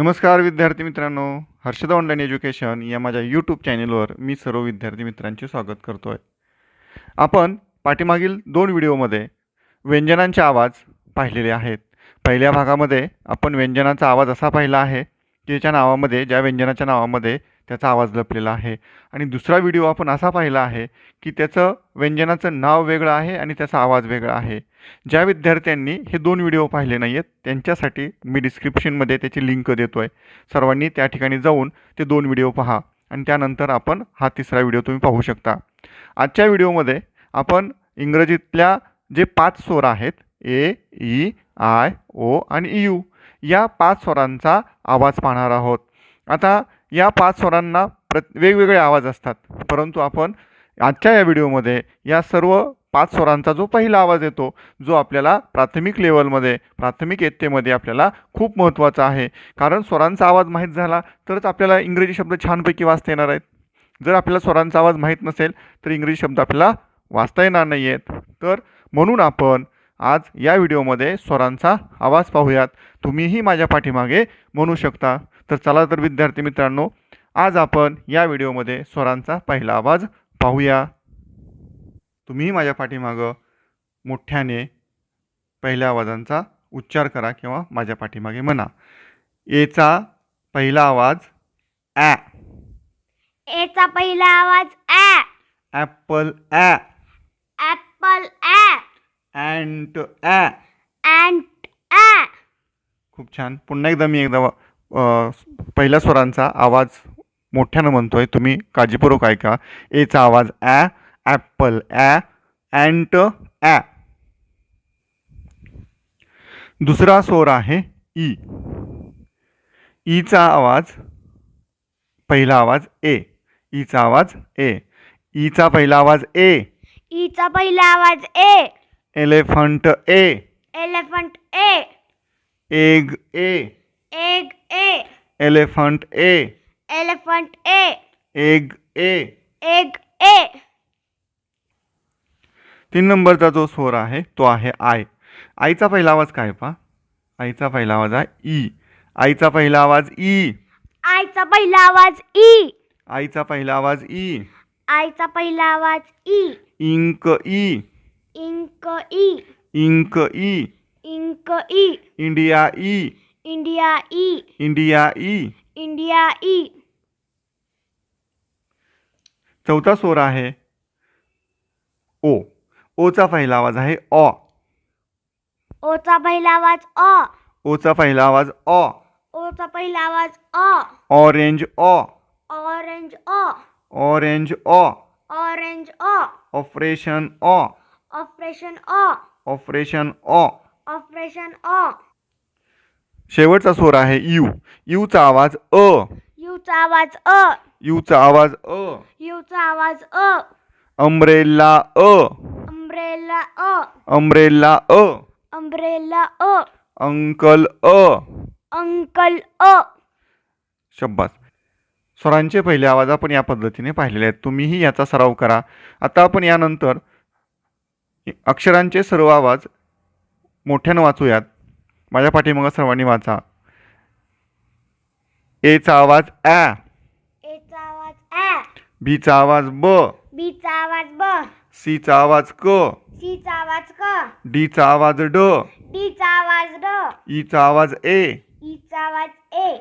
नमस्कार विद्यार्थी मित्रांनो. हर्षदा ऑनलाईन एज्युकेशन या माझ्या यूट्यूब चॅनेलवर मी सर्व विद्यार्थी मित्रांचे स्वागत करतो आहे आपण पाठीमागील दोन व्हिडिओमध्ये व्यंजनांचे आवाज पाहिलेले आहेत. पहिल्या भागामध्ये आपण व्यंजनाचा आवाज असा पाहिला आहे की ज्याच्या नावामध्ये ज्या व्यंजनाच्या नावामध्ये त्याचा आवाज लपलेला आहे. आणि दुसरा व्हिडिओ आपण असा पाहिला आहे की त्याचं व्यंजनाचं नाव वेगळं आहे आणि त्याचा आवाज वेगळा आहे. ज्या विद्यार्थ्यांनी हे दोन व्हिडिओ पाहिले नाही आहेत त्यांच्यासाठी मी डिस्क्रिप्शनमध्ये त्याची लिंक देतो आहे सर्वांनी त्या ठिकाणी जाऊन ते दोन व्हिडिओ पहा आणि त्यानंतर आपण हा तिसरा व्हिडिओ तुम्ही पाहू शकता. आजच्या व्हिडिओमध्ये आपण इंग्रजीतल्या जे पाच स्वर आहेत ए ई आय ओ आणि यू या पाच स्वरांचा आवाज पाहणार आहोत. आता या पाच स्वरांना प्र वेगवेगळे आवाज असतात. परंतु आपण आजच्या या व्हिडिओमध्ये या सर्व पाच स्वरांचा जो पहिला आवाज येतो जो आपल्याला प्राथमिक लेवलमध्ये प्राथमिक इयत्तेमध्ये आपल्याला खूप महत्त्वाचा आहे. कारण स्वरांचा आवाज माहीत झाला तरच आपल्याला इंग्रजी शब्द छानपैकी वाचता येणार आहेत. जर आपल्याला स्वरांचा आवाज माहीत नसेल तर इंग्रजी शब्द आपल्याला वाचता येणार नाही आहेत. तर म्हणून आपण आज या व्हिडिओमध्ये स्वरांचा आवाज पाहूयात. तुम्हीही माझ्या पाठीमागे म्हणू शकता. तर चला तर विद्यार्थी मित्रांनो आज आपण या व्हिडिओमध्ये स्वरांचा पहिला आवाज पाहूया. तुम्हीही माझ्या पाठीमागं मोठ्याने पहिल्या आवाजांचा उच्चार करा किंवा माझ्या पाठीमागे म्हणा. एचा पहिला आवाज ॲ एचा पहिला आवाज ॲ ॲपल ॲ ॲपल ॲ अँट ॲ अँट ॲ खूप छान. पुन्हा एकदा मी एकदा पहिल्या स्वरांचा आवाज मोठ्यानं म्हणतोय तुम्ही काळजीपूर्वक ऐका. एचा आवाज ॲ ॲपल ॲ अँट ॲ. दुसरा स्वर आहे ई. ईचा आवाज पहिला आवाज ए. ईचा आवाज ए. ईचा पहिला आवाज ए. ईचा पहिला आवाज e. Elephant e. Elephant e. Egg e. Egg e. Elephant e elephant e egg e egg e तीन नंबरचा जो स्वर आहे तो आहे आय. आईचा पहिला आवाज काय पा आईचा पहिला आवाज आहे ई. आईचा पहिला आवाज ई. आईचा पहिला आवाज ई. आईचा पहिला आवाज ई. आईचा पहिला आवाज i. Ink i. Ink i. Ink i. Ink i. India i. India i. India i. India i. चौथा स्वर आहे ओ. ओचा पहिला आवाज आहे ऑ ओचा पहिला आवाज अ. ओचा पहिला आवाज ऑ ओचा पहिला आवाज अ. ऑरेंज ऑ ऑरेंज अ. ऑरेंज ऑ ऑरेंज अ. ऑपरेशन ऑ ऑपरेशन अ. ऑपरेशन ऑ ऑपरेशन अ. शेवटचा स्वर आहे यू यूचा आवाज अ. यूचा आवाज अ. यूचा आवाज अ. यूचा आवाज अ. अम्ब्रेला अ. अम्ब्रेला अ. अम्ब्रेला अ. अम्ब्रेला अ. अंकल अ. अंकल अ. शब्बास. स्वरांचे पहिले आवाज आपण या पद्धतीने पाहिलेले आहेत. तुम्हीही याचा सराव करा. आता आपण यानंतर अक्षरांचे सर्व आवाज मोठ्यानं वाचूयात. माझ्या पाठीमागं सर्वांनी वाचा. एचा आवाज ॲ एचा आवाज ॲ बीचा आवाज ब. बीचा आवाज ब. सीचा आवाज क. सीचा आवाज क. डीचा आवाज ड. डीचा आवाज ड. ईचा आवाज ए. ईचा आवाज ए.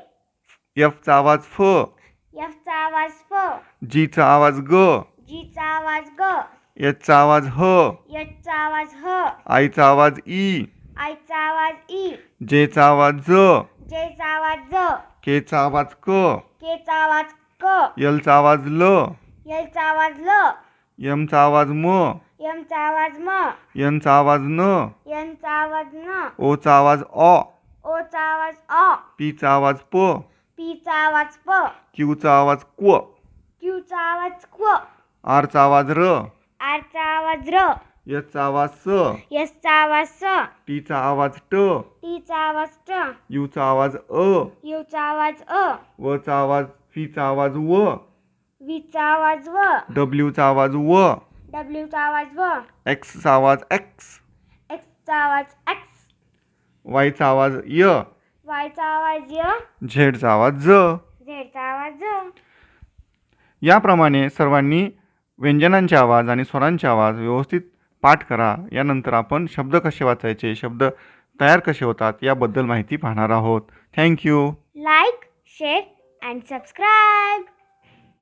एफचा आवाज फ. एफचा आवाज फ. जीचा आवाज ग. जीचा आवाज ग. एचचा आवाज ह. एचचा आवाज ह. आईचा आवाज ई. आयचा आवाज ई. जेचा आवाज ज. जेचा आवाज ज. केचा आवाज क. केचा आवाज क. यलचा आवाज ल. यलचा आवाज ल. यमचा आवाज म. यमचा आवाज म. यनचा आवाज न. यनचा आवाज न. ओचा आवाज ऑ ओचा आवाज अ. पीचा आवाज प. पीचा आवाज प. क्यूचा आवाज क्व. क्यूचा आवाज क्व. आरचा आवाज र. आरचा आवाज र. यचा आवाज स. यसचा आवाज स. टीचा आवाज ट. टीचा आवाज ट. यूचा आवाज अ. यूचा आवाज अ. वचा आवाज फीचा आवाज व. वीचा आवाज व. डब्ल्यूचा आवाज व. डब्ल्यूचा आवाज व. एक्सचा आवाज एक्स. एक्सचा आवाज एक्स. वायचा आवाज य. वायचा आवाज य. झेडचा आवाज ज. झेडचा आवाज ज. याप्रमाणे सर्वांनी व्यंजनांचे आवाज आणि स्वरांचे आवाज व्यवस्थित पाठ करा. यानंतर आपण शब्द कसे वाचायचे शब्द तयार कसे होतात याबद्दल माहिती पाहणार आहोत. Thank you like share and subscribe